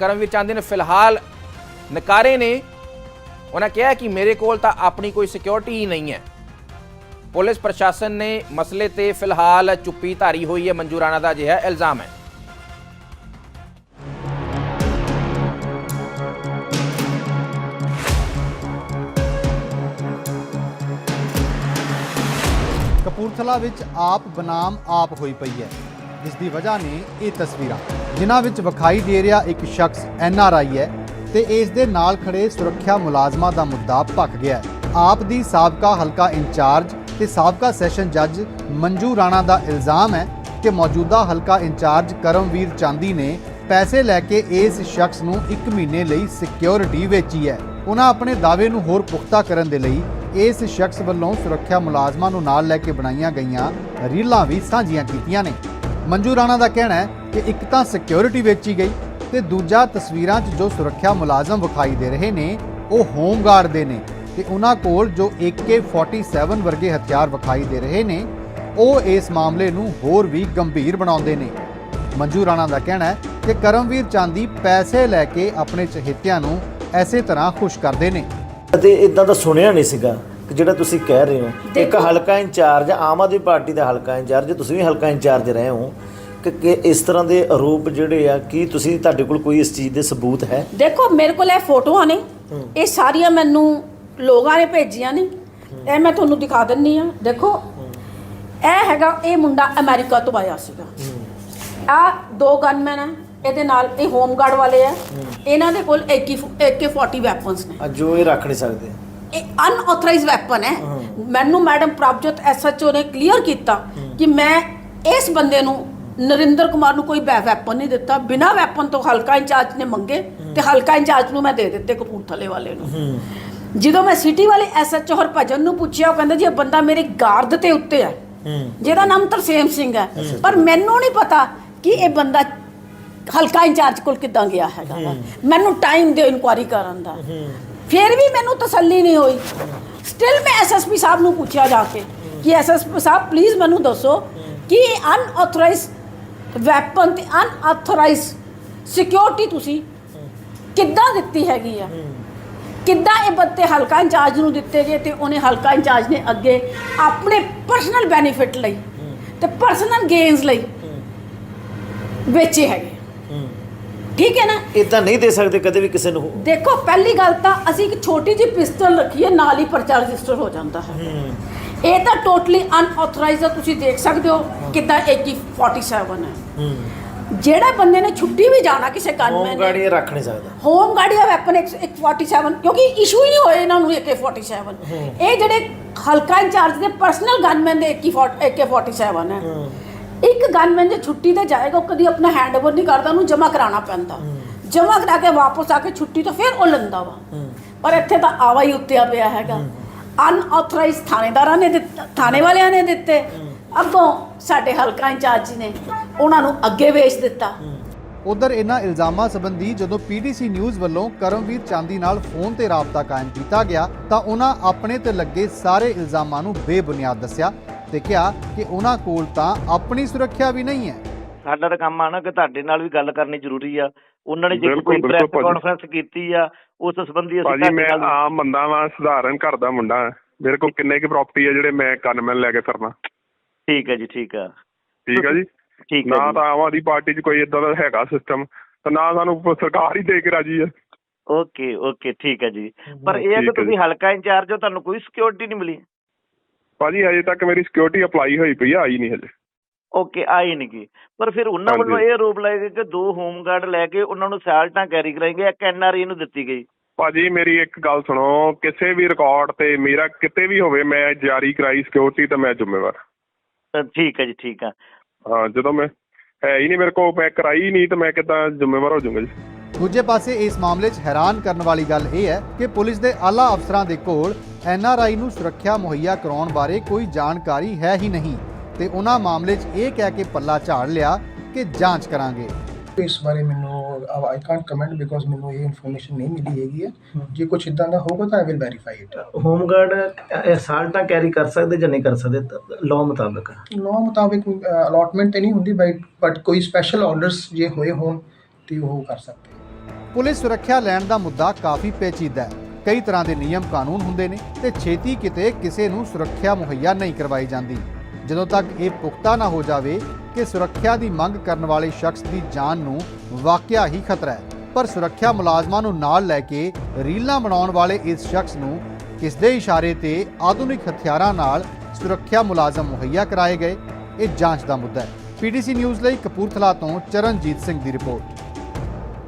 ਕਰਮਵੀਰ ਚਾਂਦੀ ਨੇ ਫਿਲਹਾਲ ਨਕਾਰੇ ਨੇ। ਉਹਨਾਂ ਕਿਹਾ ਕਿ ਮੇਰੇ ਕੋਲ ਤਾਂ ਆਪਣੀ ਕੋਈ ਸਿਕਿਉਰਿਟੀ ਹੀ ਨਹੀਂ ਹੈ। ਪੁਲਿਸ ਪ੍ਰਸ਼ਾਸਨ ਨੇ ਮਸਲੇ ਤੇ ਫਿਲਹਾਲ ਚੁੱਪੀ ਧਾਰੀ ਹੋਈ ਹੈ। ਮੰਜੂ ਦਾ ਅਜਿਹਾ ਇਲਜ਼ਾਮ ਹੈ। ਕਪੂਰਥਲਾ ਵਿੱਚ ਆਪ ਬਨਾਮ ਆਪ ਹੋਈ ਪਈ ਹੈ। ਜਿਸ ਦੀ ਵਜ੍ਹਾ ਨੇ ਇਹ ਤਸਵੀਰਾਂ। ਜਿਨ੍ਹਾਂ ਵਿੱਚ ਵਿਖਾਈ ਦੇ ਰਿਹਾ ਇੱਕ ਸ਼ਖਸ ਐਨ ਆਰ ਆਈ ਹੈ ਤੇ ਇਸ ਦੇ ਨਾਲ ਖੜੇ ਸੁਰੱਖਿਆ ਮੁਲਾਜ਼ਮਾਂ ਦਾ ਮੁੱਦਾ ਭਖ ਗਿਆ ਆਪ ਦੀ ਸਾਬਕਾ ਹਲਕਾ ਇੰਚਾਰਜ ਤੇ ਸਾਬਕਾ ਸੈਸ਼ਨ ਜੱਜ ਮੰਜੂ ਰਾਣਾ ਦਾ ਇਲਜ਼ਾਮ ਹੈ ਕਿ ਮੌਜੂਦਾ ਹਲਕਾ ਇੰਚਾਰਜ ਕਰਮਵੀਰ ਚਾਂਦੀ ਨੇ ਪੈਸੇ ਲੈ ਕੇ ਇਸ ਸ਼ਖਸ ਨੂੰ 1 ਮਹੀਨੇ ਲਈ ਸਿਕਿਉਰਿਟੀ ਵੇਚੀ ਹੈ। ਉਹਨਾਂ ਆਪਣੇ ਦਾਅਵੇ ਨੂੰ ਹੋਰ ਪੁਖਤਾ ਕਰਨ ਦੇ ਲਈ ਇਸ ਸ਼ਖਸ ਵੱਲੋਂ ਸੁਰੱਖਿਆ ਮੁਲਾਜ਼ਮਾਂ ਨੂੰ ਨਾਲ ਲੈ ਕੇ ਬਣਾਈਆਂ ਗਈਆਂ ਰੀਲਾਂ ਵੀ ਸਾਂਝੀਆਂ ਕੀਤੀਆਂ ਨੇ। ਮੰਜੂ ਰਾਣਾ ਦਾ ਕਹਿਣਾ ਹੈ ਕਿ ਇੱਕ ਤਾਂ ਸਿਕਿਉਰਿਟੀ ਵੇਚੀ ਗਈ ਤੇ ਦੂਜਾ ਤਸਵੀਰਾਂ 'ਚ ਜੋ ਸੁਰੱਖਿਆ ਮੁਲਾਜ਼ਮ ਵਿਖਾਈ ਦੇ ਰਹੇ ਨੇ, ਉਹ ਹੋਮਗਾਰਡ ਦੇ ਨੇ ਤੇ ਉਹਨਾਂ ਕੋਲ ਜੋ AK47 ਵਰਗੇ ਹਥਿਆਰ ਵਿਖਾਈ ਦੇ ਰਹੇ ਨੇ, ਉਹ ਇਸ ਮਾਮਲੇ ਨੂੰ ਹੋਰ ਵੀ ਗੰਭੀਰ ਬਣਾਉਂਦੇ ਨੇ। ਮੰਜੂ ਰਾਣਾ ਦਾ ਕਹਿਣਾ ਹੈ ਕਿ ਕਰਮਵੀਰ ਚਾਂਦੀ ਪੈਸੇ ਲੈ ਕੇ ਆਪਣੇ ਚਹੇਤਿਆਂ ਨੂੰ ਐਸੇ ਤਰ੍ਹਾਂ ਖੁਸ਼ ਕਰਦੇ ਨੇ। ਅਤੇ ਇਦਾਂ ਦਾ ਸੁਣਿਆ ਨਹੀਂ ਸੀਗਾ। ਜਿਹੜਾ ਤੁਸੀਂ ਕਹਿ ਰਹੇ ਹੋ ਇੱਕ ਹਲਕਾ ਇੰਚਾਰਜ ਆਮ ਆਦਮੀ ਪਾਰਟੀ ਦਾ ਹਲਕਾ ਇੰਚਾਰਜ ਤੁਸੀਂ ਵੀ ਹਲਕਾ ਇੰਚਾਰਜ ਰਹੇ ਹੋ ਕਿ ਕਿ ਇਸ ਤਰ੍ਹਾਂ ਦੇ ਆਰੋਪ ਜਿਹੜੇ ਆ ਕੀ ਤੁਸੀਂ ਤੁਹਾਡੇ ਕੋਲ ਕੋਈ ਇਸ ਚੀਜ਼ ਦੇ ਸਬੂਤ ਹੈ? ਦੇਖੋ ਮੇਰੇ ਕੋਲ ਇਹ ਫੋਟੋਆਂ ਨੇ। ਇਹ ਸਾਰੀਆਂ ਮੈਨੂੰ ਲੋਕਾਂ ਨੇ ਭੇਜੀਆਂ ਨੇ। ਇਹ ਮੈਂ ਤੁਹਾਨੂੰ ਦਿਖਾ ਦਿੰਨੀ ਆ। ਦੇਖੋ ਇਹ ਹੈਗਾ ਇਹ ਮੁੰਡਾ ਅਮਰੀਕਾ ਤੋਂ ਆਇਆ ਸੀਗਾ। ਆ ਦੋ ਗਨਮੈਨ ਆ ਇਹਦੇ ਨਾਲ ਇਹ ਹੋਮਗਾਰਡ ਵਾਲੇ ਆ ਇਹਨਾਂ ਦੇ ਕੋਲ AK AK40 ਵੈਪਨਸ ਨੇ। ਜੋ ਇਹ ਰੱਖ ਨਹੀਂ ਸਕਦੇ। ਇਹ ਅਨਆਥੋਰਾਈਜ਼ ਵੈਪਨ ਹੈ। ਮੈਨੂੰ ਮੈਡਮ ਪ੍ਰਭਜੋਤ ਐਸਐਚਓ ਨੇ ਕਲੀਅਰ ਕੀਤਾ ਕਿ ਮੈਂ ਇਸ ਬੰਦੇ ਨੂੰ ਨਰਿੰਦਰ ਕੁਮਾਰ ਨੂੰ ਕੋਈ ਵੈਪਨ ਨਹੀਂ ਦਿੱਤਾ। ਬਿਨਾ ਵੈਪਨ ਤੋਂ ਹਲਕਾ ਇੰਚਾਰਜ ਨੇ ਮੰਗੇ ਤੇ ਹਲਕਾ ਇੰਚਾਰਜ ਨੂੰ ਮੈਂ ਦੇ ਦਿੱਤੇ ਕਪੂਰਥਲੇ ਵਾਲੇ ਨੂੰ। ਜਦੋਂ ਮੈਂ ਸਿਟੀ ਵਾਲੇ ਐਸਐਚਓ ਹਰਭਜਨ ਨੂੰ ਪੁੱਛਿਆ ਉਹ ਕਹਿੰਦਾ ਜੀ ਇਹ ਬੰਦਾ ਮੇਰੇ ਗਾਰਡ ਤੇ ਉੱਤੇ ਹੈ। ਜਿਹਦਾ ਨਾਮ ਤਰਸੇਮ ਸਿੰਘ ਹੈ। ਪਰ ਮੈਨੂੰ ਨਹੀਂ ਪਤਾ ਕਿ ਇਹ ਬੰਦਾ ਹਲਕਾ ਇੰਚਾਰਜ ਕੋਲ ਕਿੱਦਾਂ ਗਿਆ ਹੈਗਾ ਵਾ। ਮੈਨੂੰ ਟਾਈਮ ਦਿਓ ਇਨਕੁਆਰੀ ਕਰਨ ਦਾ। ਫਿਰ ਵੀ ਮੈਨੂੰ ਤਸੱਲੀ ਨਹੀਂ ਹੋਈ। ਸਟਿਲ ਮੈਂ ਐਸਐਸਪੀ ਸਾਹਿਬ ਨੂੰ ਪੁੱਛਿਆ ਜਾ ਕੇ ਕਿ ਐਸਐਸਪੀ ਸਾਹਿਬ ਪਲੀਜ਼ ਮੈਨੂੰ ਦੱਸੋ ਕਿ ਅਨਆਥੋਰਾਈਜ਼ ਵੈਪਨ ਤੇ ਅਨਆਥੋਰਾਈਜ਼ ਸਿਕਿਉਰਿਟੀ ਤੁਸੀਂ ਕਿੱਦਾਂ ਦਿੱਤੀ ਹੈਗੀ ਆ? ਕਿੱਦਾਂ ਇਹ ਬੱਤੇ ਹਲਕਾ ਇੰਚਾਰਜ ਨੂੰ ਦਿੱਤੇ ਗਏ ਤੇ ਉਹਨੇ ਹਲਕਾ ਇੰਚਾਰਜ ਨੇ ਅੱਗੇ ਆਪਣੇ ਪਰਸਨਲ ਬੈਨੀਫਿਟ ਲਈ ਤੇ ਪਰਸਨਲ ਗੇਨਸ ਲਈ ਵੇਚੇ ਹੈਗੇ। ਠੀਕ ਹੈ ਨਾ? ਇਦਾਂ ਨਹੀਂ ਦੇ ਸਕਦੇ ਕਦੇ ਵੀ ਕਿਸੇ ਨੂੰ। ਦੇਖੋ ਪਹਿਲੀ ਗੱਲ ਤਾਂ ਅਸੀਂ ਇੱਕ ਛੋਟੀ ਜਿਹੀ ਪਿਸਤਲ ਰੱਖੀ ਹੈ ਨਾਲ ਹੀ ਪਰਚਾ ਰਜਿਸਟਰ ਹੋ ਜਾਂਦਾ ਹੈ। ਇਹ ਤਾਂ ਟੋਟਲੀ ਅਨਆਥੋਰਾਈਜ਼ਡ ਤੁਸੀਂ ਦੇਖ ਸਕਦੇ ਹੋ ਕਿੱਦਾਂ AK47 ਹੈ। ਜਿਹੜਾ ਬੰਦੇ ਨੇ ਛੁੱਟੀ ਵੀ ਜਾਣਾ ਕਿਸੇ ਹੋਮ ਗਨਮੈਨ ਗਾਰਡ ਇਹ ਰੱਖ ਨਹੀਂ ਸਕਦਾ। ਹੋਮ ਗਾਰਡ ਜਾਂ ਵੈਪਨ 147 ਕਿਉਂਕਿ ਇਸ਼ੂ ਹੀ ਨਹੀਂ ਹੋਏ ਇਹਨਾਂ ਨੂੰ AK47 ਇਹ ਜਿਹੜੇ ਹਲਕਾ ਇੰਚਾਰਜ ਦੇ ਪਰਸਨਲ ਗਨਮੈਨ ਦੇ AK47 ਹੈ। ਇੱਕ ਗਨਮੈਨ ਜੇ ਛੁੱਟੀ ਤੇ ਜਾਏਗਾ ਉਹ ਕਦੀ ਆਪਣਾ ਹੈਂਡਓਵਰ ਨਹੀਂ ਕਰਦਾ ਉਹਨੂੰ ਜਮ੍ਹਾਂ ਕਰਾਉਣਾ ਪੈਂਦਾ। ਜਮ੍ਹਾਂ ਕਰਾ ਕੇ ਵਾਪਸ ਆ ਕੇ ਛੁੱਟੀ ਤੋਂ ਫਿਰ ਉਹ ਲੈਂਦਾ ਵਾ। ਪਰ ਇੱਥੇ ਤਾਂ ਆਵਾ ਹੀ ਉੱਤਿਆ ਪਿਆ ਹੈਗਾ। ਅਨਆਥੋਰਾਈਜ਼ ਥਾਣੇਦਾਰਾਂ ਨੇ ਦਿੱਤਾ ਥਾਣੇ ਵਾਲਿਆਂ ਨੇ ਦਿੱਤੇ। ਅੱਗੋਂ ਸਾਡੇ ਹਲਕਾ ਇੰਚਾਰਜ ਨੇ ਉਹਨਾਂ ਨੂੰ ਅੱਗੇ ਵੇਚ ਦਿੱਤਾ। ਉਧਰ ਇਹਨਾਂ ਇਲਜ਼ਾਮਾਂ ਸੰਬੰਧੀ ਜਦੋਂ ਪੀਟੀਸੀ ਨਿਊਜ਼ ਵੱਲੋਂ ਕਰਮਵੀਰ ਚਾਂਦੀ ਨਾਲ ਫੋਨ ਤੇ ਰਾਬਤਾ ਕਾਇਮ ਕੀਤਾ ਗਿਆ ਤਾਂ ਉਹਨਾਂ ਆਪਣੇ ਤੇ ਲੱਗੇ ਸਾਰੇ ਇਲਜ਼ਾਮਾਂ ਨੂੰ ਬੇਬੁਨਿਆਦ ਦੱਸਿਆ। ਤੇ ਕਿਹਾ ਕਿ ਉਹਨਾਂ ਕੋਲ ਤਾਂ ਆਪਣੀ ਸੁਰੱਖਿਆ ਵੀ ਨਹੀਂ ਹੈ। ਸਾਡਾ ਤਾਂ ਕੰਮ ਆ ਨਾ ਕਿ ਤੁਹਾਡੇ ਨਾਲ ਵੀ ਗੱਲ ਕਰਨੀ ਜ਼ਰੂਰੀ ਆ। ਉਹਨਾਂ ਨੇ ਜੇ ਕੋਈ ਪ੍ਰੈਸ। ਕਾਨਫਰੰਸ ਕੀਤੀ ਆ ਉਸ ਸੰਬੰਧੀ ਅਸੀਂ ਭਾਜੀ ਤੁਹਾਡੇ ਮੈਂ ਨਾਲ ਆਮ ਬੰਦਾ ਵਾਂ ਸਧਾਰਨ ਘਰ ਦਾ ਮੁੰਡਾ। ਮੇਰੇ ਕੋਲ ਕਿੰਨੇ ਕੁ ਪ੍ਰਾਪਰਟੀ ਆ ਜਿਹੜੇ ਮੈਂ ਕਨਮੈਨ ਲੈ ਕੇ ਫਿਰਨਾ ਠੀਕ ਹੈ ਜੀ ਠੀਕ ਆ। ਠੀਕ ਆ ਜੀ? ਠੀਕ ਹੈ ਨਾ ਤਾਂ ਆਮ ਆਦਮੀ ਪਾਰਟੀ 'ਚ ਕੋਈ ਇਦਾਂ ਦਾ ਹੈਗਾ ਸਿਸਟਮ ਤੇ ਨਾ ਸਾਨੂੰ ਸਰਕਾਰ ਹੀ ਦੇ ਕੇ ਰਾਜੀ ਆ। ਓਕੇ ਓਕੇ ਠੀਕ ਹੈ ਜੀ। ਪਰ ਇਹ ਹੈ ਕਿ ਤੁਸੀਂ। ਹਲਕਾ ਇੰਚਾਰਜ ਹੋ ਤੁਹਾਨੂੰ ਕੋਈ ਸਿਕਿਉਰਿਟੀ ਨਹੀਂ ਮਿਲੀ। ਭਾਜੀ ਹਜੇ ਤੱਕ ਮੇਰੀ ਸਿਕਿਉਰਿਟੀ ਅਪਲਾਈ ਹੋਈ ਪਈ ਆ ਆਈ ਨਹੀਂ ਹਜੇ। ਓਕੇ ਆਈ ਨਹੀਂ ਗੀ। ਪਰ ਫਿਰ ਉਹਨਾਂ। ਵੱਲੋਂ ਇਹ ਆਰੋਪ ਲਾਏ ਗਏ ਕਿ ਦੋ ਹੋਮਗਾਰਡ ਲੈ ਕੇ ਉਹਨਾਂ ਨੂੰ ਸਾਲਟਾਂ ਕੈਰੀ ਕਰਾਏਗੇ ਇੱਕ ਐਨਆਰਆਈ ਨੂੰ ਦਿੱਤੀ ਗਈ। ਭਾਜੀ ਮੇਰੀ ਇੱਕ ਗੱਲ ਸੁਣੋ ਕਿਸੇ ਵੀ ਰਿਕਾਰਡ ਤੇ ਮੇਰਾ ਕਿਤੇ ਵੀ ਹੋਵੇ ਮੈਂ ਜਾਰੀ ਕਰਾਈ ਸਿਕਿਉਰਿਟੀ ਤਾਂ ਮੈਂ ਜ਼ਿੰਮੇਵਾਰ। ਠੀਕ ਹੈ ਜੀ ਠੀਕ ਆ ਹਾਂ ਜਦੋਂ ਮੈਂ ਹੈ ਹੀ ਨਹੀਂ ਮੇਰੇ ਕੋਲ ਮੈਂ ਕਰਾਈ ਹੀ ਨਹੀਂ ਤਾਂ ਮੈਂ ਕਿੱਦਾਂ ਜ਼ਿੰਮੇਵਾਰ ਹੋ ਜਾਊਂਗਾ ਜੀ। ਦੂਜੇ ਪਾਸੇ ਇਸ ਮਾਮਲੇ 'ਚ ਹੈਰਾਨ ਕਰਨ ਵਾਲੀ ਗੱਲ ਇਹ ਹੈ ਕਿ ਪੁਲਿਸ ਦੇ ਆਲਾ ਅਫਸਰਾਂ ਦੇ ਕੋਲ ਐਨਆਰਆਈ ਨੂੰ ਸੁਰੱਖਿਆ ਮੁਹੱਈਆ ਕਰਾਉਣ ਬਾਰੇ ਕੋਈ ਜਾਣਕਾਰੀ ਹੈ ਹੀ ਨਹੀਂ ਤੇ ਉਹਨਾਂ ਮਾਮਲੇ 'ਚ ਇਹ ਕਹਿ ਕੇ ਪੱਲਾ ਝਾੜ ਲਿਆ ਕਿ ਜਾਂਚ ਕਰਾਂਗੇ। ਇਸ ਬਾਰੇ ਮੈਨੂੰ ਆਈ ਕਾਂਟ ਕਮੈਂਟ ਬਿਕੋਜ਼ ਮੈਨੂੰ ਇਹ ਇਨਫੋਰਮੇਸ਼ਨ ਨਹੀਂ ਮਿਲੀ ਹੈਗੀ ਹੈ। ਜੇ ਕੁਝ ਇਦਾਂ ਦਾ ਹੋਊਗਾ ਤਾਂ I will verify it home guard ਸਾਲਟਾਂ carry ਕਰ ਸਕਦੇ ਜਾਂ ਨਹੀਂ ਕਰ ਸਕਦੇ? ਲਾਅ ਮੁਤਾਬਕ। ਲਾਅ ਮੁਤਾਬਿਕ ਅਲਾਟਮੈਂਟ ਤੇ ਨਹੀਂ ਹੁੰਦੀ ਬਟ ਬਟ ਕੋਈ ਸਪੈਸ਼ਲ ਆਰਡਰਸ ਜੇ ਹੋਏ ਹੋਣ ਤੇ ਉਹ ਕਰ ਸਕਦੇ। ਪੁਲਿਸ ਸੁਰੱਖਿਆ ਲੈਣ ਦਾ ਮੁੱਦਾ ਕਾਫੀ ਪੇਚੀਦਾ ਹੈ। ਕਈ ਤਰ੍ਹਾਂ ਦੇ ਨਿਯਮ ਕਾਨੂੰਨ ਹੁੰਦੇ ਨੇ ਤੇ ਛੇਤੀ ਕਿਤੇ ਕਿਸੇ ਨੂੰ ਸੁਰੱਖਿਆ ਮੁਹੱਈਆ ਨਹੀਂ ਕਰਵਾਈ ਜਾਂਦੀ। ਜਦੋਂ ਤੱਕ ਇਹ ਪੁਖਤਾ ਨਾ ਹੋ ਜਾਵੇ ਕਿ ਸੁਰੱਖਿਆ ਦੀ ਮੰਗ ਕਰਨ ਵਾਲੇ ਸ਼ਖਸ ਦੀ ਜਾਨ ਨੂੰ ਵਾਕਿਆ ਹੀ ਖਤਰਾ ਹੈ, ਪਰ ਸੁਰੱਖਿਆ ਮੁਲਾਜ਼ਮਾਂ ਨੂੰ ਨਾਲ ਲੈ ਕੇ ਰੀਲਾਂ ਬਣਾਉਣ ਵਾਲੇ ਇਸ ਸ਼ਖਸ ਨੂੰ ਕਿਸ ਦੇ ਇਸ਼ਾਰੇ ਤੇ ਆਧੁਨਿਕ ਹਥਿਆਰਾਂ ਨਾਲ ਸੁਰੱਖਿਆ ਮੁਲਾਜ਼ਮ ਮੁਹੱਈਆ ਕਰਾਏ ਗਏ? ਇਹ ਜਾਂਚ ਦਾ ਮੁੱਦਾ ਹੈ। ਪੀਡੀਸੀ ਨਿਊਜ਼ ਲਈ ਕਪੂਰਥਲਾ ਤੋਂ ਚਰਨਜੀਤ ਸਿੰਘ ਦੀ ਰਿਪੋਰਟ।